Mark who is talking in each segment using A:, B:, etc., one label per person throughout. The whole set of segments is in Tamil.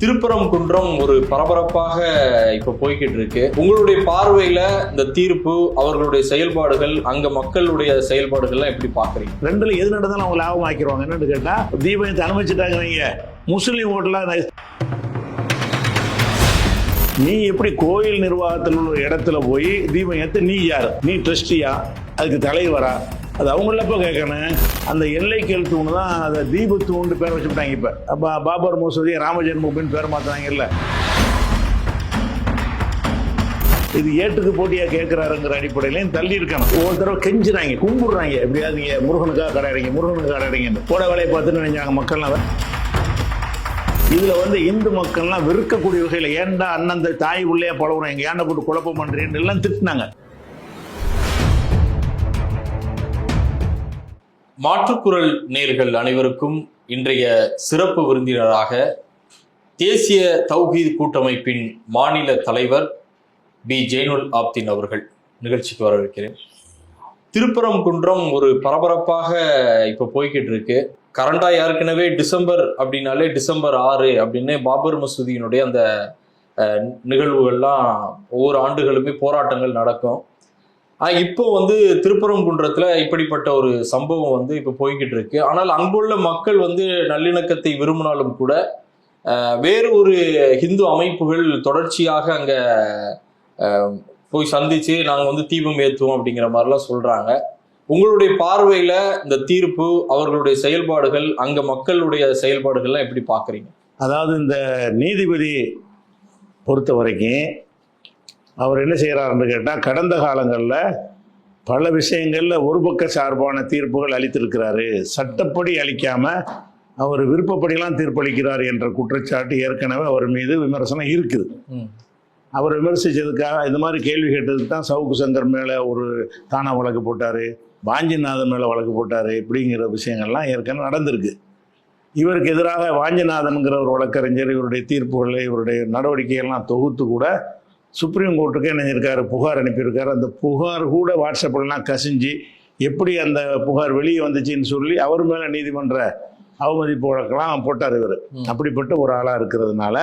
A: திருப்பரங்குன்றம் ஒரு பரபரப்பாக இப்ப போய்கிட்டு இருக்கு உங்களுடைய பார்வையில இந்த தீர்ப்பு அவர்களுடைய செயல்பாடுகள் அங்க மக்களுடைய செயல்பாடுகள்லாம் எப்படி பாக்குறீங்க
B: ரெண்டுல எது நடந்தாலும் அவங்க லாபம் ஆக்கிடுவாங்க என்னன்னு கேட்டா தீபத்தை அனுமதிச்சுட்டாங்க முஸ்லீம் ஓட்டலாம் நீ எப்படி கோயில் நிர்வாகத்தில் உள்ள இடத்துல போய் தீபம் ஏத்த நீ யார்? நீ ட்ரஸ்டியா? அதுக்கு தலைவரா? அது அவங்களப்போ கேட்கணும் அந்த எல்லை கல் தூணு தான் அதை தீப தூண்டு பேர் வச்சுட்டாங்க இப்போ. அப்போ பாபர் மசூதி ராம பேர் பேர் மாத்தினாங்கல்ல. இது ஏட்டுக்கு போட்டியாக கேட்குறாருங்கிற அடிப்படையிலையும் தள்ளி இருக்கணும். ஒவ்வொரு தடவை கெஞ்சுறாங்க கும்பிடுறாங்க. எப்படியாவது நீங்கள் முருகனுக்காக கடையறீங்க முருகனுக்கு கடையறீங்க போட வேலையை பார்த்துன்னு நினைச்சாங்க மக்கள்லாம் இதில் வந்து இந்து மக்கள்லாம் வெறுக்கக்கூடிய வகையில் ஏன்டா அண்ணன் தாய் உள்ளே பழகுறோம் எங்கள் ஏன்டா போட்டு குழப்பம் பண்ணுறேன்னு எல்லாம் திட்டினாங்க.
A: மாற்றுக்குரல் நேர்கள் அனைவருக்கும் இன்றைய சிறப்பு விருந்தினராக தேசிய தௌஹீத் கூட்டமைப்பின் மாநில தலைவர் பி. ஜெய்னுல் ஆப்தின் அவர்கள் நிகழ்ச்சிக்கு வரவேற்கிறேன். திருப்பரங்குன்றம் ஒரு பரபரப்பாக இப்போ போய்கிட்டு இருக்கு. கரண்டா ஏற்கனவே டிசம்பர் அப்படின்னாலே டிசம்பர் ஆறு அப்படின்னு பாபர் மசூதியினுடைய அந்த நிகழ்வுகள்லாம் ஒவ்வொரு ஆண்டுகளுமே போராட்டங்கள் நடக்கும். இப்போ வந்து திருப்பரங்குன்றத்தில் இப்படிப்பட்ட ஒரு சம்பவம் வந்து இப்போ போய்கிட்டு இருக்கு ஆனால் அங்குள்ள மக்கள் வந்து நல்லிணக்கத்தை விரும்பினாலும் கூட வேறு ஒரு ஹிந்து அமைப்புகள் தொடர்ச்சியாக அங்கே போய் சந்திச்சு நாங்கள் வந்து தீபம் ஏற்றுவோம் அப்படிங்கிற மாதிரிலாம் சொல்றாங்க. உங்களுடைய பார்வையில இந்த தீர்ப்பு அவர்களுடைய செயல்பாடுகள் அங்க மக்களுடைய செயல்பாடுகள்லாம் எப்படி பாக்குறீங்க
B: அதாவது இந்த நீதிபதி பொறுத்த வரைக்கும் அவர் என்ன செய்கிறாருன்னு கேட்டால் கடந்த காலங்களில் பல விஷயங்களில் ஒரு பக்க சார்பான தீர்ப்புகள் அளித்திருக்கிறாரு. சட்டப்படி அளிக்காமல் அவர் விருப்பப்படிலாம் தீர்ப்பளிக்கிறார் என்ற குற்றச்சாட்டு ஏற்கனவே அவர் மீது விமர்சனம் இருக்குது. அவர் விமர்சித்ததுக்காக இந்த மாதிரி கேள்வி கேட்டதுக்கு தான் சவுக்கு சங்கர் மேலே ஒரு தானா வழக்கு போட்டார் வாஞ்சிநாதன் மேலே வழக்கு போட்டார் இப்படிங்கிற விஷயங்கள்லாம் ஏற்கனவே நடந்திருக்கு. இவருக்கு எதிராக வாஞ்சிநாதன்கிற ஒரு வழக்கறிஞர் இவருடைய தீர்ப்புகளை இவருடைய நடவடிக்கைகள்லாம் தொகுத்து கூட சுப்ரீம் கோர்ட்டுக்கு என்ன செஞ்சிருக்காரு? புகார் அனுப்பியிருக்காரு. அந்த புகார் கூட வாட்ஸ்அப்லாம் கசிஞ்சு எப்படி அந்த புகார் வெளியே வந்துச்சுன்னு சொல்லி அவர் மேலே நீதிமன்ற அவமதிப்பு வழக்கெல்லாம் போட்டார் இவர். அப்படிப்பட்ட ஒரு ஆளாக இருக்கிறதுனால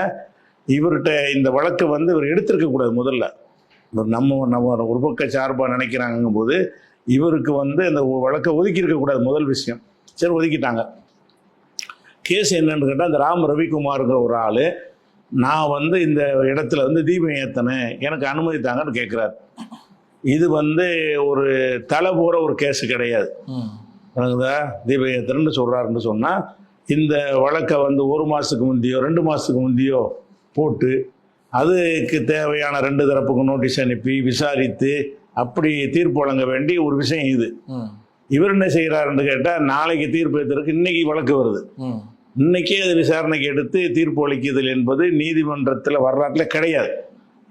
B: இவர்கிட்ட இந்த வழக்கை வந்து இவர் எடுத்திருக்க கூடாது முதல்ல. இவர் நம்ம நம்ம ஒரு பக்க சார்பாக நினைக்கிறாங்கும் போது இவருக்கு வந்து அந்த வழக்கை ஒதுக்கி இருக்கக்கூடாது முதல் விஷயம். சரி ஒதுக்கிட்டாங்க. கேஸ் என்னன்னு கேட்டால் இந்த ராம் ரவிக்குமாருங்கிற ஒரு ஆள் நான் வந்து இந்த இடத்துல வந்து தீபம் ஏற்றினேன் எனக்கு அனுமதி தாங்கன்னு கேட்குறாரு இது வந்து ஒரு தலை போகிற ஒரு கேஸ் கிடையாது. வணங்குதா தீபம் ஏற்றுறேன்னு சொல்கிறாருன்னு சொன்னால் இந்த வழக்கை வந்து ஒரு மாதத்துக்கு முந்தியோ ரெண்டு மாதத்துக்கு முந்தியோ போட்டு அதுக்கு தேவையான ரெண்டு தரப்புக்கும் நோட்டீஸ் அனுப்பி விசாரித்து அப்படி தீர்ப்பு வழங்க வேண்டிய ஒரு விஷயம் இது. இவர் என்ன செய்கிறாருன்னு கேட்டால் நாளைக்கு தீர்ப்பு ஏற்றுறதுக்கு இன்னைக்கு வழக்கு வருது. இன்னைக்கே அது விசாரணைக்கு எடுத்து தீர்ப்பு அளிக்குதல் என்பது நீதிமன்றத்தில் வரலாற்றில் கிடையாது.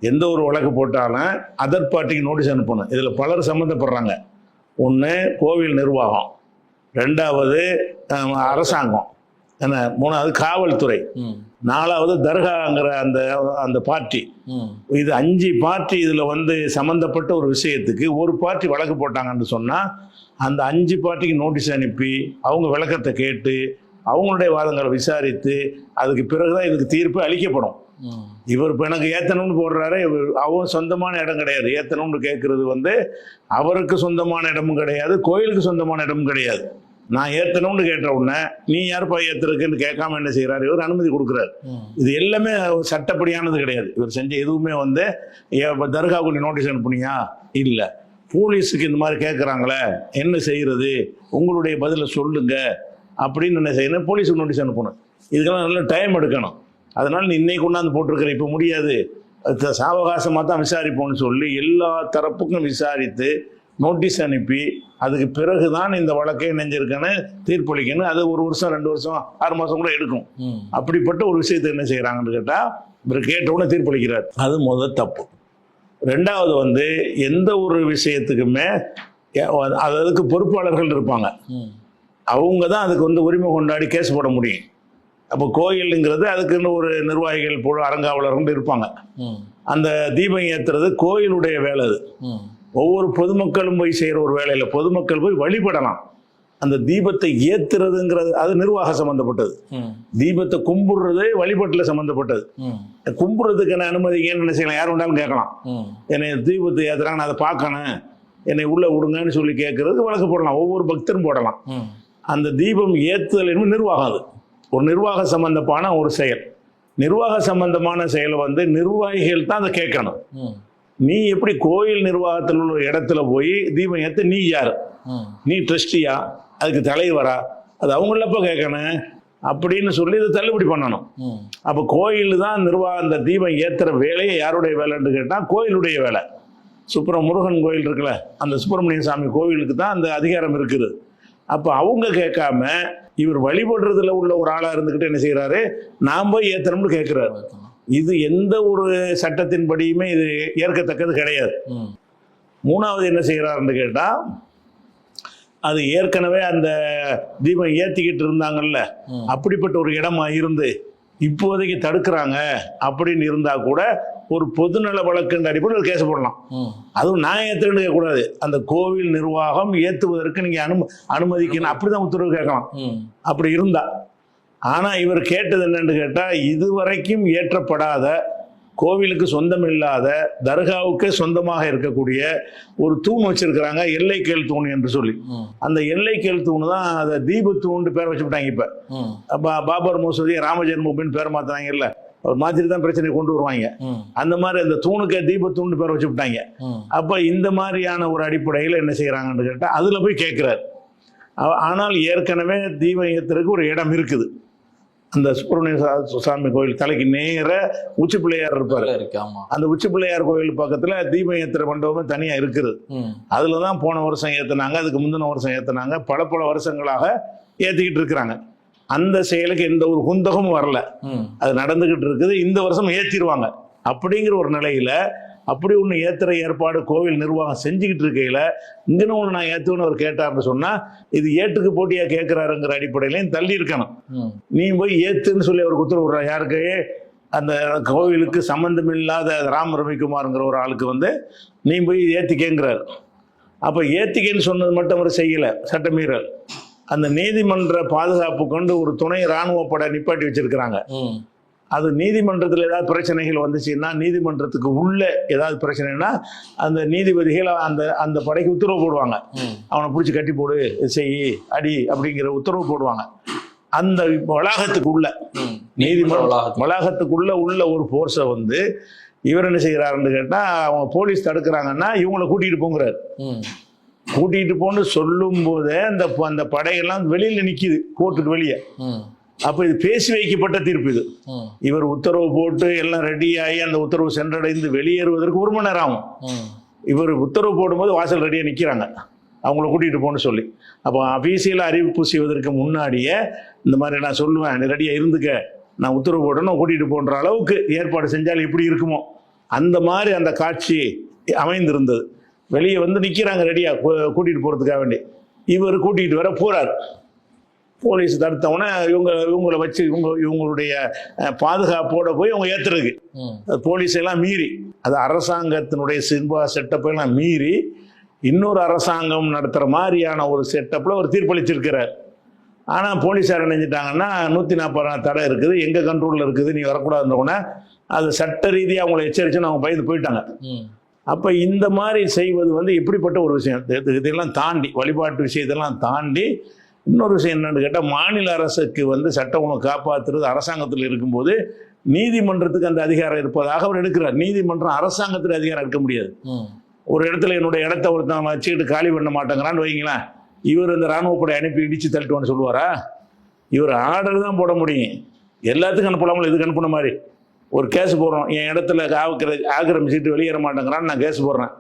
B: எந்த ஒரு வழக்கு போட்டாலும் அதர் பார்ட்டிக்கு நோட்டீஸ் அனுப்பணும். இதில் பலர் சம்மந்தப்படுறாங்க. ஒன்று கோவில் நிர்வாகம். ரெண்டாவது அரசாங்கம். என்ன? மூணாவது காவல்துறை. நாலாவது தர்காங்கிற அந்த அந்த பார்ட்டி. இது அஞ்சு பார்ட்டி இதில் வந்து சம்மந்தப்பட்ட ஒரு விஷயத்துக்கு ஒரு பார்ட்டி வழக்கு போட்டாங்கன்னு சொன்னால் அந்த அஞ்சு பார்ட்டிக்கு நோட்டீஸ் அனுப்பி அவங்க விளக்கத்தை கேட்டு அவங்களுடைய வாதங்களை விசாரித்து அதுக்கு பிறகுதான் இதுக்கு தீர்ப்பு அளிக்கப்படும். இவர் இப்போ எனக்கு ஏத்தணும்னு போடுறாரு இவர் அவர் சொந்தமான இடம் கிடையாது. ஏத்தணும்னு கேட்கறது வந்து அவருக்கு சொந்தமான இடமும் கிடையாது கோயிலுக்கு சொந்தமான இடமும் கிடையாது. நான் ஏத்தணும்னு கேட்ட உடனே நீ யாருப்பா ஏத்துறதுக்குன்னு கேட்காம என்ன செய்றாரு? இவர் அனுமதி கொடுக்குறாரு. இது எல்லாமே சட்டப்படியானது கிடையாது. இவர் செஞ்ச எதுவுமே வந்து இப்ப தர்காவுக்கு நோட்டீஸ் அனுப்புனியா? இல்லை. போலீஸுக்கு இந்த மாதிரி கேட்குறாங்களே என்ன செய்யறது உங்களுடைய பதிலை சொல்லுங்க. அப்படின்னு என்ன செய்யணும் போலீஸுக்கு நோட்டீஸ் அனுப்பணும். இதுக்கெல்லாம் நல்ல டைம் எடுக்கணும். அதனால இன்னைக்கு கொண்டாந்து போட்டிருக்கிற இப்போ முடியாது. சாவகாசமாக தான் விசாரிப்போம்னு சொல்லி எல்லா தரப்புக்கும் விசாரித்து நோட்டீஸ் அனுப்பி அதுக்கு பிறகு தான் இந்த வழக்கை நெஞ்சிருக்கன்னு தீர்ப்பளிக்கணும். அது ஒரு வருஷம் ரெண்டு வருஷம் ஆறு மாதம் கூட எடுக்கும். அப்படிப்பட்ட ஒரு விஷயத்தை என்ன செய்கிறாங்கன்னு கேட்டால் இவர் கேட்ட உடனே தீர்ப்பளிக்கிறார். அது முதல் தப்பு. ரெண்டாவது வந்து எந்த ஒரு விஷயத்துக்குமே அதுக்கு பொறுப்பாளர்கள் இருப்பாங்க. அவங்க தான் அதுக்கு வந்து உரிமை கொண்டாடி கேஸ் போட முடியும். அப்போ கோயிலுங்கிறது அதுக்குன்னு ஒரு நிர்வாகிகள் போல அறங்காவலர்கள் இருப்பாங்க. அந்த தீபம் ஏற்றுறது கோயிலுடைய வேலை அது. ஒவ்வொரு பொதுமக்களும் போய் செய்கிற ஒரு வேலையில் பொதுமக்கள் போய் வழிபடலாம். அந்த தீபத்தை ஏத்துறதுங்கிறது அது நிர்வாக சம்பந்தப்பட்டது. தீபத்தை கும்பிடுறது வழிபாட்டில் சம்பந்தப்பட்டது.
A: ம்,
B: கும்பிடுறதுக்கு என்ன அனுமதிங்கன்னு என்ன செய்யலாம் யார் வேண்டாலும் கேட்கலாம். என்னை தீபத்தை ஏத்துறாங்க நான் அதை பார்க்கணும். என்னை உள்ள விடுங்கன்னு சொல்லி கேட்கறது வழக்கு போடலாம். ஒவ்வொரு பக்தரும் போடலாம். அந்த தீபம் ஏத்துதல் என்பது நிர்வாகம் அது. ஒரு நிர்வாக சம்பந்தமான ஒரு செயல். நிர்வாக சம்பந்தமான செயலை வந்து நிர்வாகிகள் தான் அதை கேட்கணும். நீ எப்படி கோயில் நிர்வாகத்தில் உள்ள இடத்துல போய் தீபம் ஏத்த நீ யார்? நீ ட்ரஸ்டியா? அதுக்கு தலைவரா? அது அவங்களப்ப கேட்கணும். அப்படின்னு சொல்லி இதை தள்ளுபடி பண்ணணும். அப்போ கோயில் தான் நிர்வாகம் அந்த தீபம் ஏத்துற வேலையை யாருடைய வேலைன்னு கேட்டால் கோயிலுடைய வேலை. சுப்பிர முருகன் கோயில் இருக்குல்ல அந்த சுப்பிரமணிய சாமி கோவிலுக்கு தான் அந்த அதிகாரம் இருக்குது. அப்போ அவங்க கேட்காம இவர் வழிபடுறதுல உள்ள ஒரு ஆளாக இருந்துக்கிட்டு என்ன செய்கிறாரு நாம் போய் ஏத்தணும்னு கேட்குறாரு. இது எந்த ஒரு சட்டத்தின்படியுமே இது ஏற்கத்தக்கது கிடையாது. மூணாவது என்ன செய்கிறாருன்னு கேட்டால் அது ஏற்கனவே அந்த தீபம் ஏற்றிக்கிட்டு இருந்தாங்கல்ல. அப்படிப்பட்ட ஒரு இடமா இருந்து இப்போதைக்கு தடுக்கிறாங்க அப்படின்னு இருந்தா கூட ஒரு பொதுநல வழக்குன்ற அடிப்படையில் கேஸ் போடலாம். அதுவும் நான் ஏற்றுன்னு கேட்கக்கூடாது. அந்த கோவில் நிர்வாகம் ஏற்றுவதற்கு நீங்கள் அனும அனுமதிக்கணும். அப்படிதான் உத்தரவு கேட்கலாம். அப்படி இருந்தா. ஆனா இவர் கேட்டது என்னன்னு கேட்டா இதுவரைக்கும் ஏற்றப்படாத கோவிலுக்கு சொந்தம் இல்லாத தர்காவுக்கு சொந்தமாக இருக்கக்கூடிய ஒரு தூண் வச்சிருக்கிறாங்க எல்லைக்கேல் தூண் என்று சொல்லி. அந்த எல்லைக்கேல் தூண் தான் அதை தீபத்தூண்டு பேர் வச்சுவிட்டாங்க இப்ப. அப்ப பாபர் மசூதி ராமஜென்மபூமின்னு பேர் மாத்துறாங்கல்ல. அவர் மாத்திட்டு தான் பிரச்சனை கொண்டு வருவாங்க. அந்த மாதிரி அந்த தூணுக்கு தீபத்தூண்டு பேர் வச்சு விட்டாங்க அப்ப இந்த மாதிரியான ஒரு அடிப்படையில் என்ன செய்யறாங்கன்னு கேட்டா அதுல போய் கேட்கிறார். ஆனால் ஏற்கனவே ஏத்துறதுக்கு ஒரு இடம் இருக்குது. அந்த சுப்பிரமணிய சா- சாமி கோயில் தலைக்கு நேர உச்சி பிள்ளையார் இருப்பார். அந்த உச்சி பிள்ளையார் கோயில் பக்கத்துல தீபம் ஏத்துற மண்டபமே தனியா இருக்குது. அதுல தான் போன வருஷம் ஏத்துனாங்க அதுக்கு முந்தின வருஷம் ஏத்துனாங்க பல பல வருஷங்களாக ஏத்திக்கிட்டு இருக்கிறாங்க. அந்த செயலுக்கு எந்த ஒரு குந்தகமும் வரல. அது நடந்துகிட்டு இருக்குது இந்த வருஷம் ஏத்திடுவாங்க அப்படிங்கிற ஒரு நிலையில அப்படி ஒன்று ஏத்துற ஏற்பாடு கோவில் நிர்வாகம் செஞ்சுக்கிட்டு இருக்கையில இங்கன்னு ஒன்று நான் ஏத்துவேன்னு அவர் கேட்டார்னு சொன்னா இது ஏட்டுக்கு போட்டியா கேட்கிறாருங்கிற அடிப்படையிலையும் தள்ளி இருக்கணும். நீ போய் ஏத்துன்னு சொல்லி அவருக்கு உத்தரவு விடுற. யாருக்கு? அந்த கோவிலுக்கு சம்பந்தம் இல்லாத ராம் ரவிக்குமாருங்கிற ஒரு ஆளுக்கு வந்து நீ போய் ஏத்திக்கேங்கிறார். அப்ப ஏத்திக்கேன்னு சொன்னது மட்டும் அவர் செய்யல சட்டமீறல். அந்த நீதிமன்ற பாதுகாப்பு கொண்டு ஒரு துணை ராணுவ படை நிப்பாட்டி வச்சிருக்கிறாங்க. அது நீதிமன்றத்தில் ஏதாவது பிரச்சனைகள் வந்துச்சுன்னா நீதிமன்றத்துக்கு உள்ள ஏதாவது பிரச்சனைனா அந்த நீதிபதிகள் அந்த அந்த படைக்கு உத்தரவு போடுவாங்க. அவனை பிடிச்சி கட்டி போடு செய் அடி அப்படிங்கிற உத்தரவு போடுவாங்க. அந்த வளாகத்துக்கு உள்ள
A: ம்.
B: நீதிமன்ற. வளாகத்துக்குள்ள உள்ள ஒரு ஃபோர்ஸை வந்து இவர் என்ன செய்கிறாருன்னு கேட்டால் அவங்க போலீஸ் தடுக்கிறாங்கன்னா இவங்களை கூட்டிகிட்டு போங்கிறாரு. கூட்டிகிட்டு போன்னு சொல்லும் போதே அந்த அந்த படையெல்லாம் வெளியில் நிற்கிது கோர்ட்டுக்கு வெளியே. அப்போ இது பேசி வைக்கப்பட்ட தீர்ப்பு இது. இவர் உத்தரவு போட்டு எல்லாம் ரெடி ஆகி அந்த உத்தரவு சென்றடைந்து வெளியேறுவதற்கு ஒரு மணி நேரம் ஆகும். இவர் உத்தரவு போடும்போது வாசல் ரெடியாக நிற்கிறாங்க அவங்கள கூட்டிகிட்டு போன்னு சொல்லி. அப்போ அபிஷியலாக அறிவிப்பு செய்வதற்கு முன்னாடியே இந்த மாதிரி நான் சொல்லுவேன் ரெடியாக இருந்துக்க. நான் உத்தரவு போடணும் கூட்டிகிட்டு போன்ற அளவுக்கு ஏற்பாடு செஞ்சால் எப்படி இருக்குமோ? அந்த மாதிரி அந்த காட்சி அமைந்திருந்தது. வெளியே வந்து நிற்கிறாங்க ரெடியாக கூட்டிகிட்டு போகிறதுக்காக வேண்டி. இவர் கூட்டிகிட்டு வர போகிறார் போலீஸ் தடுத்தவொடனே இவங்க இவங்களை வச்சு இவங்க இவங்களுடைய பாதுகாப்போட போய் அவங்க அது போலீஸ் எல்லாம் மீறி. அது அரசாங்கத்தினுடைய சின்பா செட்டப்பை எல்லாம் மீறி இன்னொரு அரசாங்கம் நடத்துகிற மாதிரியான ஒரு செட்டப்பில் ஒரு தீர்ப்பளிச்சிருக்கிறார். ஆனால் போலீஸார் நினைஞ்சிட்டாங்கன்னா நூற்றி நாற்பது நாள் தடை இருக்குது. எங்கள் கண்ட்ரோலில் இருக்குது நீ வரக்கூடாதுன்னொடனே அது சட்ட ரீதியாக அவங்கள எச்சரிச்சுன்னு அவங்க பயந்து போயிட்டாங்க. அப்போ இந்த மாதிரி செய்வது வந்து எப்படிப்பட்ட ஒரு விஷயம். இது- இதெல்லாம் தாண்டி வழிபாட்டு விஷயத்தெல்லாம் தாண்டி இன்னொரு விஷயம் என்னன்னு கேட்டால் மாநில அரசுக்கு வந்து சட்ட ஒழுங்கு காப்பாற்றுறது அரசாங்கத்தில் இருக்கும்போது நீதிமன்றத்துக்கு அந்த அதிகாரம் இருப்பதாக அவர் எடுக்கிறார். நீதிமன்றம் அரசாங்கத்தில் அதிகாரம் எடுக்க முடியாது. ஒரு இடத்துல என்னுடைய இடத்த ஒருத்தன் வச்சுக்கிட்டு காலி பண்ண மாட்டேங்கிறான்னு வைங்களேன் இவர் இந்த ராணுவப்படை அனுப்பி இடிச்சு தள்ளிட்டுவான்னு சொல்லுவாரா? இவர் ஆர்டர் தான் போட முடியும். எல்லாத்துக்கும் அனுப்பலாமல் இதுக்கு அனுப்புன மாதிரி. ஒரு கேஸ் போடுறோம். என் இடத்துல ஆக்கிர ஆக்கிரமிச்சிட்டு வெளியேற மாட்டேங்கிறான்னு நான் கேஸ் போடுறேன்.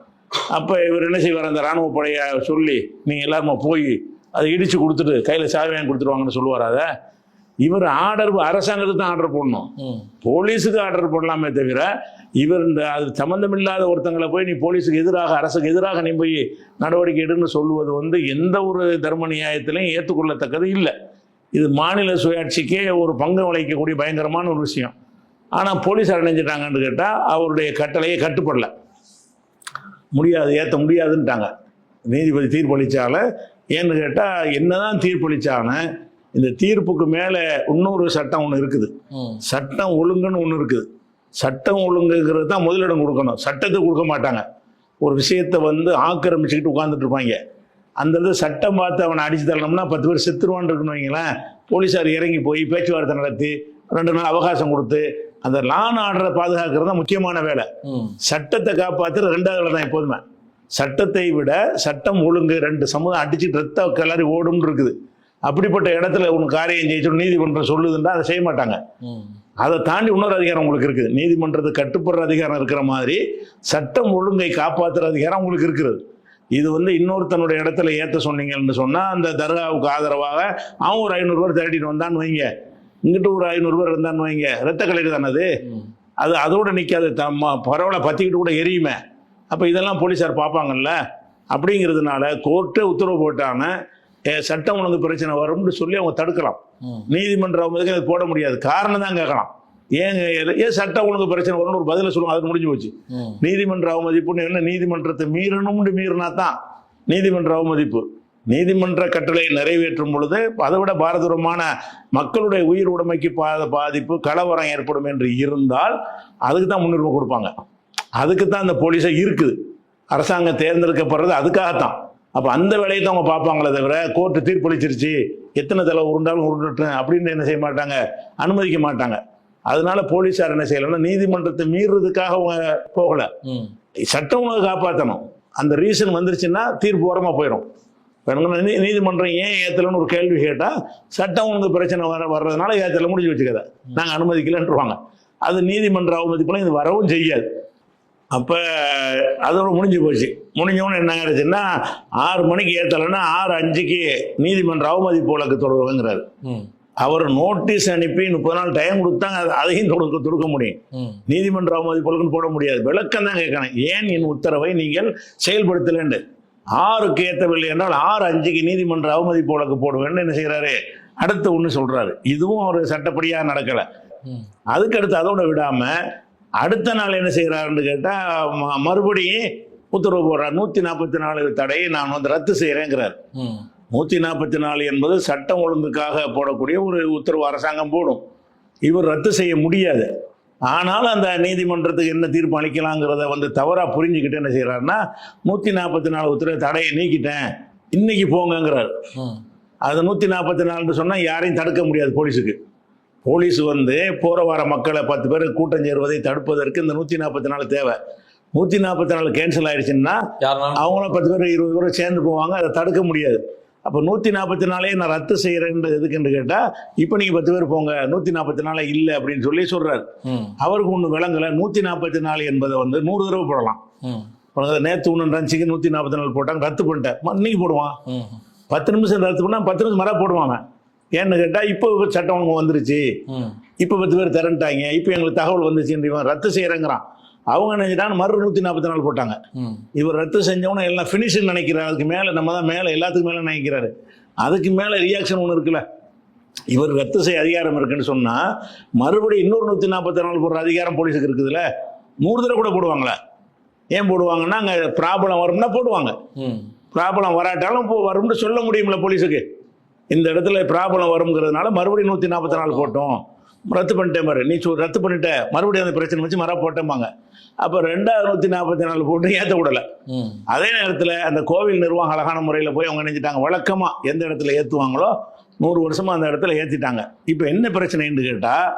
B: அப்போ இவர் என்ன செய்வார்? அந்த ராணுவ படையை சொல்லி நீங்கள் எல்லாருமா போய் அதை இடித்து கொடுத்துட்டு கையில் சாவி வாங்கி கொடுத்துருவாங்கன்னு சொல்லுவார் அதை இவர் ஆர்டர் அரசாங்கத்துக்கு தான் ஆர்டர் போடணும். போலீஸுக்கு ஆர்டர் போடலாமே தவிர இவர் இந்த அது சம்மந்தமில்லாத ஒருத்தங்களை போய் நீ போலீஸுக்கு எதிராக அரசுக்கு எதிராக நீ போய் நடவடிக்கை எடுன்னு சொல்லுவது வந்து எந்த ஒரு தர்ம நியாயத்திலையும் ஏற்றுக்கொள்ளத்தக்கது இல்லை. இது மாநில சுயாட்சிக்கே ஒரு பங்கு வளைக்கக்கூடிய பயங்கரமான ஒரு விஷயம். ஆனால் போலீஸார் நினைஞ்சிட்டாங்கன்னு கேட்டால் அவருடைய கட்டளையை கட்டுப்படல. முடியாது ஏற்ற முடியாதுன்ட்டாங்க. நீதிபதி தீர்ப்பளித்தால ஏன்னு கேட்டால் என்னதான் தீர்ப்பளிச்சான இந்த தீர்ப்புக்கு மேலே இன்னொரு சட்டம் ஒன்று இருக்குது. சட்டம் ஒழுங்குன்னு ஒன்று இருக்குது. சட்டம் ஒழுங்குங்கிறது தான் முதலிடம் கொடுக்கணும். சட்டத்துக்கு கொடுக்க மாட்டாங்க. ஒரு விஷயத்தை வந்து ஆக்கிரமிச்சுக்கிட்டு உட்காந்துட்டு இருப்பாங்க. அந்த இது சட்டம் பார்த்து அவனை அடிச்சு தள்ளணும்னா பத்து பேர் செத்துருவான்னு இருக்குன்னு வைங்களேன். போலீஸார் இறங்கி போய் பேச்சுவார்த்தை நடத்தி ரெண்டு நாள் அவகாசம் கொடுத்து அந்த லான் ஆர்டரை பாதுகாக்கிறது தான் முக்கியமான வேலை. சட்டத்தை காப்பாற்றுற ரெண்டாவது வேலை தான் எப்போதுமே. சட்டத்தை விட சட்டம் ஒழுங்கு ரெண்டு சமுதாயம் அடிச்சுட்டு ரத்த கிளறி ஓடும்னு இருக்குது. அப்படிப்பட்ட இடத்துல உனக்கு காரியம் ஜெயிச்சு நீதிமன்றம் சொல்லுதுன்னா அதை செய்ய மாட்டாங்க. அதை தாண்டி இன்னொரு அதிகாரம் உங்களுக்கு இருக்குது. நீதிமன்றத்துக்கு கட்டுப்படுற அதிகாரம் இருக்கிற மாதிரி சட்டம் ஒழுங்கை காப்பாற்றுற அதிகாரம் உங்களுக்கு இருக்கிறது. இது வந்து இன்னொருத்தனுடைய இடத்துல ஏற்ற சொன்னீங்கன்னு சொன்னால் அந்த தர்காவுக்கு ஆதரவாக அவன் ஒரு ஐநூறுரூவா தேடிட்டு வந்தான்னு வைங்க. இங்கிட்டு ஒரு ஐநூறுரூவா இருந்தான்னு வைங்க. ரத்த கலைக்கு தானே அது. அது அதோட நிற்காது தம்ம பரவலை பற்றிக்கிட்டு கூட எரியுமே. அப்போ இதெல்லாம் போலீஸார் பார்ப்பாங்கல்ல? அப்படிங்கிறதுனால கோர்ட்டே உத்தரவு போட்டாங்க. "ஏ, சட்டம் ஒழுங்கு பிரச்சனை வரும்னு சொல்லி அவங்க தடுக்கலாம்.
A: ம்.
B: நீதிமன்ற அவமதிக்கு அது போட முடியாது. காரணம் தான் கேட்கலாம். ஏங்க ஏன் சட்டம் ஒழுங்கு பிரச்சனை வரும்னு ஒரு பதில சொல்லுவாங்க. அது முடிஞ்சு போச்சு. நீதிமன்ற அவமதிப்புன்னு என்ன? நீதிமன்றத்தை மீறணும்னு மீறினா தான் நீதிமன்ற அவமதிப்பு. நீதிமன்ற கட்டளை நிறைவேற்றும் பொழுது அதை விட பாரதூரமான மக்களுடைய உயிர் உடைமைக்கு பாதிப்பு கலவரம் ஏற்படும் என்று இருந்தால் அதுக்கு தான் முன்னுரிமை கொடுப்பாங்க. அதுக்கு தான் அந்த போலீஸை இருக்குது. அரசாங்கம் தேர்ந்தெடுக்கப்படுறது அதுக்காகத்தான். அப்போ அந்த வேலையை தான் அவங்க பார்ப்பாங்களே தவிர கோர்ட்டு தீர்ப்பளிச்சிருச்சு எத்தனை தலை உருண்டாலும் உருண்டட்டும் அப்படின்னு என்ன செய்ய மாட்டாங்க? அனுமதிக்க மாட்டாங்க. அதனால போலீஸார் என்ன செய்யலைன்னா நீதிமன்றத்தை மீறுறதுக்காக அவங்க போகல. சட்டம் ஒழுங்கை காப்பாற்றணும் அந்த ரீசன் வந்துருச்சுன்னா தீர்ப்பு ஓரமாக போயிடும். வேணுங்கன்னா நீதிமன்றம் ஏன் ஏற்றலன்னு ஒரு கேள்வி கேட்டால் சட்டம் ஒழுங்கு பிரச்சனை வர வர்றதுனால ஏற்றல முடிஞ்சு வச்சுக்கத நாங்கள் அனுமதிக்கலன்றுவாங்க. அது நீதிமன்ற அவமதிப்புலாம் இது வரவும் செய்யாது. அப்போ அதோட முடிஞ்சு போச்சு. முடிஞ்சவொன்னு என்ன ஆயிடுச்சுன்னா ஆறு மணிக்கு ஏற்றலைன்னா ஆறு அஞ்சுக்கு நீதிமன்ற அவமதிப்பு வழக்கு தொடருவேங்கிறாரு. அவர் நோட்டீஸ் அனுப்பி முப்பது நாள் டைம் கொடுத்தாங்க அது- அதையும் தொடுக்க தொடுக்க முடியும். நீதிமன்ற அவமதிப்பு போட முடியாது. விளக்கம் தான் கேட்கணும். ஏன் என் உத்தரவை நீங்கள் செயல்படுத்தலன்னு? ஆறுக்கு ஏற்றவில்லை என்றால் ஆறு அஞ்சுக்கு நீதிமன்ற அவமதிப்பு வழக்கு போடுவேன்னு என்ன செய்கிறாரு அடுத்து ஒன்று சொல்றாரு. இதுவும் ஒரு சட்டப்படியாக நடக்கலை.
A: ம்.
B: அதுக்கு அடுத்து அதோட விடாம அடுத்த நாள் என்ன செய்கிறாருன்னு கேட்டால் மறுபடியும் உத்தரவு போடுறார். நூற்றி நாற்பத்தி நாலு தடையை நான் வந்து ரத்து செய்கிறேங்கிறார். நூற்றி நாற்பத்தி நாலு என்பது சட்டம் ஒழுங்குக்காக போடக்கூடிய ஒரு உத்தரவு அரசாங்கம் போடும். இவர் ரத்து செய்ய முடியாது. ஆனாலும் அந்த நீதிமன்றத்துக்கு என்ன தீர்ப்பு அளிக்கலாங்கிறத வந்து தவறாக புரிஞ்சுக்கிட்டு என்ன செய்கிறாருன்னா நூற்றி நாற்பத்தி நாலு உத்தரவு தடையை நீக்கிட்டேன். இன்னைக்கு போங்கங்கிறார். அது நூற்றி நாற்பத்தி நாலுன்னு சொன்னால் யாரையும் தடுக்க முடியாது போலீஸுக்கு. போலீஸ் வந்து போகிற வர மக்களை பத்து பேர் கூட்டம் சேருவதை தடுப்பதற்கு இந்த நூற்றி நாற்பத்தி நாலு தேவை நூற்றி நாற்பத்தி நாலு கேன்சல் ஆயிடுச்சுன்னா அவங்களும் பத்து பேர் இருபது பேர் சேர்ந்து போவாங்க அதை தடுக்க முடியாது அப்போ நூற்றி நாற்பத்தி நாலே நான் ரத்து செய்கிறேன்றது எதுக்குன்னு கேட்டால் இப்போ நீங்கள் பத்து பேர் போங்க நூற்றி நாற்பத்தி நாலு இல்லை அப்படின்னு சொல்லி சொல்கிறார். அவருக்கு ஒன்று விளங்கலை நூற்றி நாற்பத்தி நாலு என்பதை வந்து நூறு தடவை போடலாம். நேற்று ஒன்று ரன்சிக்கு நூற்றி நாற்பத்தி நாலு போட்டாங்க ரத்து பண்ணிட்டேன் இன்னைக்கு போடுவான். பத்து நிமிஷம் ரத்து பண்ணால் பத்து நிமிஷம் மர போடுவான் அவன். ஏன்னு கேட்டால் இப்போ சட்டம் ஒழுங்கு வந்துருச்சு. இப்போ பத்து பேர் திரண்டாங்க. இப்போ எங்களுக்கு தகவல் வந்துச்சு இவன் ரத்து செய்கிறேங்கிறான் அவங்க நினைச்சிட்டாங்க மறு நூற்றி நாற்பத்தி நாலு போட்டாங்க. இவர் ரத்து செஞ்சவன எல்லாம் ஃபினிஷ்னு நினைக்கிறார். அதுக்கு மேலே நம்ம தான் மேலே எல்லாத்துக்கும் மேலே நினைக்கிறாரு. அதுக்கு மேலே ரியாக்ஷன் ஒன்று இருக்குல்ல. இவர் ரத்து செய்ய அதிகாரம் இருக்குன்னு சொன்னால் மறுபடியும் இன்னொரு நூற்றி நாற்பத்தி நாலு போடுற அதிகாரம் போலீஸுக்கு இருக்குதுல்ல. நூறு தடவை கூட போடுவாங்களே. ஏன் போடுவாங்கன்னா அங்கே ப்ராப்ளம் வரும்னா போடுவாங்க. ப்ராப்ளம் வராட்டாலும் வரும்னு சொல்ல முடியும்ல போலீஸுக்கு. இந்த இடத்துல ப்ராப்ளம் வருங்கிறதுனால மறுபடியும் நூற்றி நாற்பத்தி நாலு போட்டோம். ரத்து பண்ணிட்டேன் பாரு. நீ ரத்து பண்ணிட்ட. மறுபடியும் அந்த பிரச்சனை வச்சு மர போட்டேம்பாங்க. அப்போ ரெண்டாவது நூற்றி நாற்பத்தி நாலு போட்டு ஏற்ற விடலை. அதே நேரத்தில் அந்த கோவில் நிர்வாகம் அழகான முறையில் போய் அவங்க நினைச்சிட்டாங்க வழக்கமாக எந்த இடத்துல ஏற்றுவாங்களோ நூறு வருஷமாக அந்த இடத்துல ஏற்றிட்டாங்க இப்போ என்ன பிரச்சனைன்னு கேட்டால்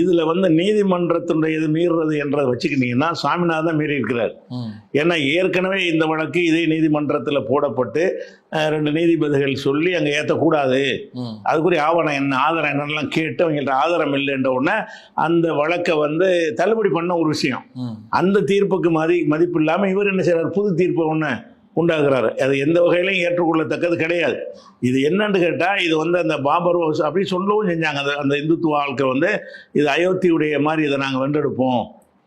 B: இதில் வந்து நீதிமன்றத்தினுடைய இது மீறுறது என்றதை வச்சுக்கிட்டீங்கன்னா சாமிநாதன் தான் மீறி இருக்கிறார். ஏன்னா ஏற்கனவே இந்த வழக்கு இதே நீதிமன்றத்தில் போடப்பட்டு ரெண்டு நீதிபதிகள் சொல்லி அங்கே ஏற்றக்கூடாது. அதுக்குரிய ஆவணம் என்ன ஆதாரம் என்னென்னலாம் கேட்டு அவங்கள்ட்ட ஆதாரம் இல்லைன்ற உடனே அந்த வழக்கை வந்து தள்ளுபடி பண்ண ஒரு விஷயம். அந்த தீர்ப்புக்கு மதி மதிப்பு இல்லாமல் இவர் என்ன செய்றார் புது தீர்ப்பை ஒன்று உண்டாகிறாரு. அது எந்த வகையிலையும் ஏற்றுக்கொள்ளத்தக்கது கிடையாது. இது என்னன்னு கேட்டால் இது வந்து அந்த பாபர் வம்ச அப்படி சொல்லவும் செஞ்சாங்க. அந்த அந்த இந்துத்துவ ஆட்கள் வந்து இது அயோத்தியுடைய மாதிரி இதை நாங்கள் வென்றெடுப்போம்.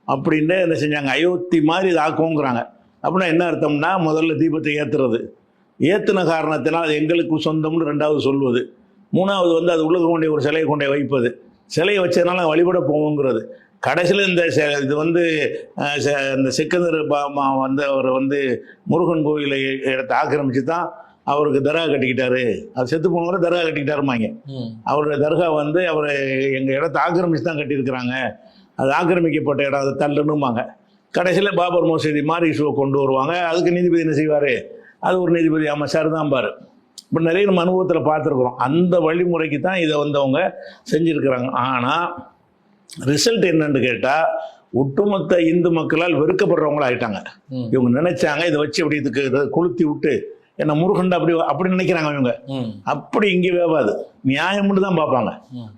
B: அப்படின்ட்டு என்ன செஞ்சாங்க? அயோத்தி மாதிரி இதை ஆக்குவோங்கிறாங்க. அப்படின்னா என்ன அர்த்தம்னா முதல்ல தீபத்தை ஏற்றுறது ஏற்றின காரணத்தினால் அது எங்களுக்கு சொந்தம்னு ரெண்டாவது சொல்வது. மூணாவது வந்து அது உள்ளது கொண்டே ஒரு சிலையை கொண்டே வைப்பது. சிலையை வச்சதுனால வழிபட போவோங்கிறது. கடைசியில் இந்த இது வந்து இந்த சிக்கந்தர் பாமா வந்து அவர் வந்து முருகன் கோயிலை இடத்தை ஆக்கிரமிச்சு தான் அவருக்கு தர்கா கட்டிக்கிட்டாரு. அது செத்து போனவரை தர்கா கட்டிக்கிட்டாருமாங்க அவருடைய தர்கா வந்து அவர் எங்கள் இடத்த ஆக்கிரமிச்சு தான் கட்டியிருக்கிறாங்க. அது ஆக்கிரமிக்கப்பட்ட இடம் அதை தள்ளுன்னுமாங்க கடைசியில் பாபர் மசூதி மாதிரி இஷ்யூவை கொண்டு வருவாங்க. அதுக்கு நீதிபதி என்ன செய்வார்? அது ஒரு நீதிபதி ஆமாம் சார் தான் பாரு இப்போ நிறைய நம்ம அனுபவத்தில் பார்த்துருக்குறோம். அந்த வழிமுறைக்கு தான் இதை வந்து அவங்க செஞ்சுருக்கிறாங்க. ஆனால் ரிசல்ட் என்னன்னு கேட்டால் ஒட்டுமொத்த இந்து மக்களால் வெறுக்கப்படுறவங்களா ஆயிட்டாங்க. இவங்க நினைச்சாங்க இதை வச்சு அப்படி இதுக்கு இதை கொளுத்தி விட்டு என்ன முருகன் அப்படி அப்படி நினைக்கிறாங்க இவங்க. அப்படி இங்கே வேவாது நியாயம்னு தான் பார்ப்பாங்க.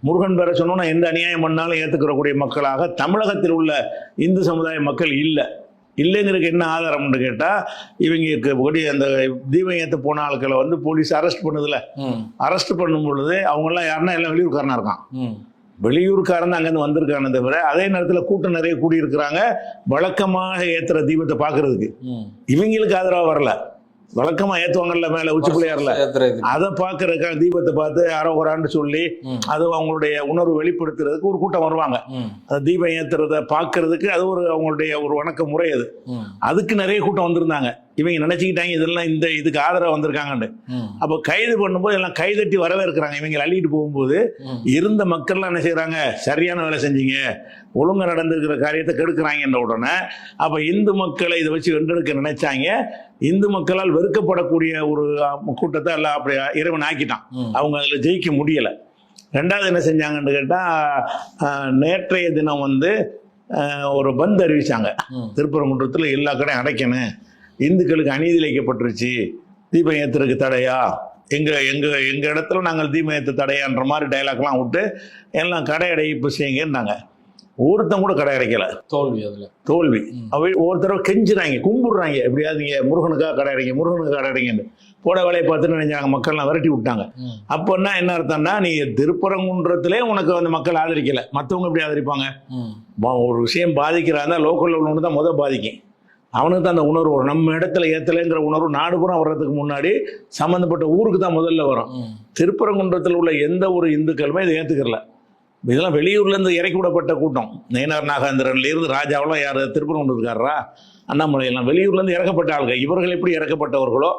B: முருகன் பேரை சொன்னோன்னா எந்த அநியாயம் பண்ணாலும் ஏற்றுக்கிறக்கூடிய மக்களாக தமிழகத்தில் உள்ள இந்து சமுதாய மக்கள் இல்லை. இல்லைங்கிறதுக்கு என்ன ஆதாரம்னு கேட்டால் இவங்க கூடிய அந்த தீபம் ஏற்ற போன ஆட்களை வந்து போலீஸ் அரெஸ்ட் பண்ணுதுல.
A: ம்.
B: அரெஸ்ட் பண்ணும் பொழுது அவங்கெல்லாம் யாருன்னா எல்லாம் வெளியூர்காரனா இருக்கான். வெளியூர்காரன் அங்கேருந்து வந்திருக்கானே தவிர அதே நேரத்தில் கூட்டம் நிறைய கூடியிருக்கிறாங்க. வழக்கமாக ஏற்றுற தீபத்தை பார்க்கறதுக்கு. இவங்களுக்கு ஆதரவாக வரல. வழக்கமாக ஏற்றுவாங்கல்ல மேலே உச்சி பிள்ளையார்ல. அதை பார்க்கறதுக்காக தீபத்தை பார்த்து அரோகரான்னு சொல்லி
A: ம்.
B: அது அவங்களுடைய உணர்வு வெளிப்படுத்துறதுக்கு ஒரு கூட்டம் வருவாங்க. அந்த தீபம் ஏத்துறத பார்க்கறதுக்கு அது ஒரு அவங்களுடைய ஒரு வணக்க முறை அது. அதுக்கு நிறைய கூட்டம் வந்திருந்தாங்க. இவங்க நினைச்சுக்கிட்டாங்க இதெல்லாம் இந்த இதுக்கு ஆதரவு வந்திருக்காங்கன்னு அப்போ கைது பண்ணும்போது எல்லாம் கைதட்டி வரவேற்கிறாங்க. இவங்க அள்ளிட்டு போகும்போது இருந்த மக்கள்லாம் என்ன செய்றாங்க? சரியான வேலை செஞ்சீங்க. ஒழுங்கா நடந்திருக்கிற காரியத்தை கெடுக்கிறாங்கன்ற உடனே அப்போ இந்து மக்களை இதை வச்சு வென்றெடுக்க நினைச்சாங்க. இந்து மக்களால் வெறுக்கப்படக்கூடிய ஒரு கூட்டத்தை எல்லாம் அப்படி இறைவன் ஆக்கிட்டான். அவங்க அதில் ஜெயிக்க முடியலை. ரெண்டாவது என்ன செஞ்சாங்கன்னு கேட்டால் நேற்றைய தினம் வந்து ஒரு பந்த் அறிவிச்சாங்க. திருப்பரங்குன்றத்தில் எல்லா கடையும் அடைக்கணும். இந்துக்களுக்கு அநீதி இழைக்கப்பட்டுருச்சு. தீபம் ஏத்துறதுக்கு தடையா? எங்க எங்க எங்க இடத்துல நாங்கள் தீபம் ஏற்ற தடையான்ற மாதிரி டைலாக்லாம் விட்டு எல்லாம் கடை அடைப்பு செய்யுங்கன்னாங்க. ஒருத்தன் கூட கடை அடைக்கல.
A: தோல்வி அதுல.
B: தோல்வி. அவை ஒருத்தரவை கெஞ்சுறாங்க கும்பிடுறாங்க எப்படியாவது நீங்க முருகனுக்காக கடை அடைங்க முருகனுக்கு கடை அடைங்கன்னு. போட வேலையை பார்த்துன்னு நினைச்சாங்க மக்கள்லாம் விரட்டி விட்டாங்க. அப்போன்னா என்ன அர்த்தம்னா நீ திருப்பரங்குன்றத்திலே உனக்கு வந்து மக்கள் ஆதரிக்கல. மற்றவங்க எப்படி ஆதரிப்பாங்க? ஒரு விஷயம் பாதிக்கிறான்னா லோக்கலில் உள்ளவனு தான் முத பாதிக்கும். அவனுக்கு தான் அந்த உணர்வு வரும். நம்ம இடத்துல ஏத்தலைங்கிற உணர்வு நாடு பூரா வர்றதுக்கு முன்னாடி சம்மந்தப்பட்ட ஊருக்கு தான் முதல்ல வரும். திருப்பரங்குன்றத்தில் உள்ள எந்த ஒரு இந்துக்களுமே இதை ஏற்றுக்கல இதெல்லாம் வெளியூர்லேருந்து இறக்கி விடப்பட்ட கூட்டம். நயினார் நாகேந்திரன்லேருந்து ராஜாவெல்லாம் யார்? திருப்பரங்குன்றத்துக்காரரா அண்ணாமலையெல்லாம் வெளியூர்லேருந்து இறக்கப்பட்ட ஆளுங்க இவர்கள் எப்படி இறக்கப்பட்டவர்களோ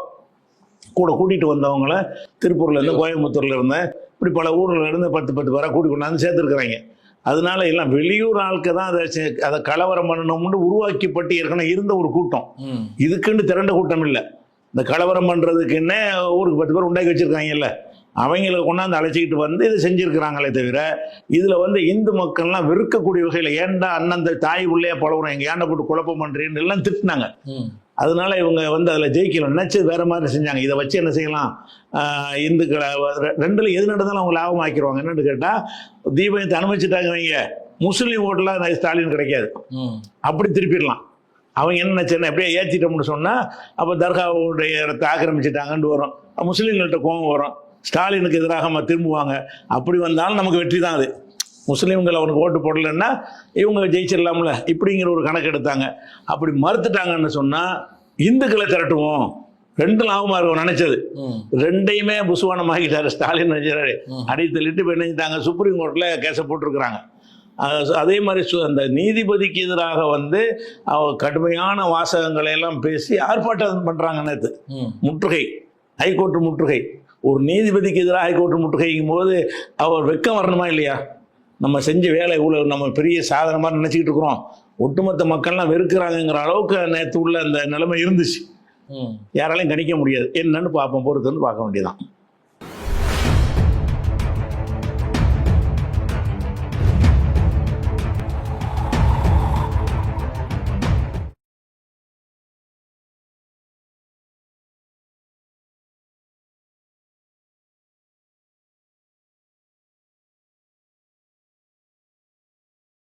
B: கூட கூட்டிகிட்டு வந்தவங்கள திருப்பூர்லேருந்து கோயம்புத்தூர்ல இருந்து இப்படி பல ஊர்ல இருந்து பத்து பத்து பேரை கூட்டி கொண்டாந்து சேர்த்துருக்குறாங்க. அதனால எல்லாம் வெளியூர் ஆளுக்கு தான் அதை அதை கலவரம் பண்ணணும்னு உருவாக்கப்பட்டு ஏற்கனவே இருந்த ஒரு கூட்டம். இதுக்குன்னு திரண்ட கூட்டம் இல்லை. இந்த கலவரம் பண்ணுறதுக்குன்னே ஊருக்கு பத்து பேர் உண்டாக்கி வச்சுருக்காங்கல்ல. அவங்கள கொண்டாந்து அழைச்சிக்கிட்டு வந்து இதை செஞ்சுருக்கிறாங்களே தவிர இதில் வந்து இந்து மக்கள்லாம் வெறுக்கக்கூடிய வகையில் ஏன்டா அண்ணன் தாய் உள்ளே பழகுறோம் எங்கள் ஏண்டை போட்டு குழப்பம் பண்ணுறேன்னு எல்லாம் திட்டினாங்க. அதனால இவங்க வந்து அதில் ஜெயிக்கல நினச்சது வேற மாதிரி செஞ்சாங்க. இதை வச்சு என்ன செய்யலாம்? இந்துக்களை ரெண்டுல எது நடந்தாலும் அவங்க லாபம் ஆக்கிடுவாங்க என்னன்னு கேட்டால் தீபத்தை அனுமதிச்சுட்டாங்க வைங்க முஸ்லீம் ஓட்டெலாம் ஸ்டாலின் கிடைக்காது. அப்படி திருப்பிடலாம். அவங்க என்ன நினைச்சேன்னா எப்படியே ஏற்றிட்டோம்னு சொன்னால் அப்போ தர்காவுடைய இடத்தை ஆக்கிரமிச்சிட்டாங்கன்னு வரும். முஸ்லீம்கள்ட்ட கோபம் வரும். ஸ்டாலினுக்கு எதிராக நம்ம திரும்புவாங்க. அப்படி வந்தாலும் நமக்கு வெற்றி தான் அது. முஸ்லீம்கள் அவனுக்கு ஓட்டு போடலைன்னா இவங்க ஜெயிச்சிடலாம்ல. இப்படிங்கிற ஒரு கணக்கு எடுத்தாங்க அப்படி மறுத்துட்டாங்கன்னு சொன்னால் இந்துக்களை திரட்டுவோம். ரெண்டு லாபமாக இருக்கும் நினைச்சது. ரெண்டையுமே புசுவானமாக்கிட்டாரு ஸ்டாலின் நினைச்சாரு. அடி தள்ளிட்டு இப்போ என்ன செஞ்சிட்டாங்க சுப்ரீம் கோர்ட்டில் கேஸை போட்டிருக்கிறாங்க. அதே மாதிரி அந்த நீதிபதிக்கு எதிராக வந்து அவ கடுமையான வாசகங்களை எல்லாம் பேசி ஆர்ப்பாட்டம் பண்ணுறாங்க நேற்று முற்றுகை. ஹைகோர்ட் முற்றுகை. ஒரு நீதிபதிக்கு எதிராக ஹைகோர்ட் முற்றுகைங்கும் போது அவர் வெக்கம் வரணுமா இல்லையா? நம்ம செஞ்ச வேலை இவ்வளோ நம்ம பெரிய சாதனை மாதிரி நினச்சிக்கிட்டு இருக்கிறோம். ஒட்டுமொத்த மக்கள்லாம் வெறுக்கிறாங்கங்கிற அளவுக்கு நேற்று உள்ள அந்த நிலைமை இருந்துச்சு. யாராலையும் கணிக்க முடியாது. என்னன்னு பார்ப்போம் பொறுத்து வந்து பார்க்க வேண்டியதான்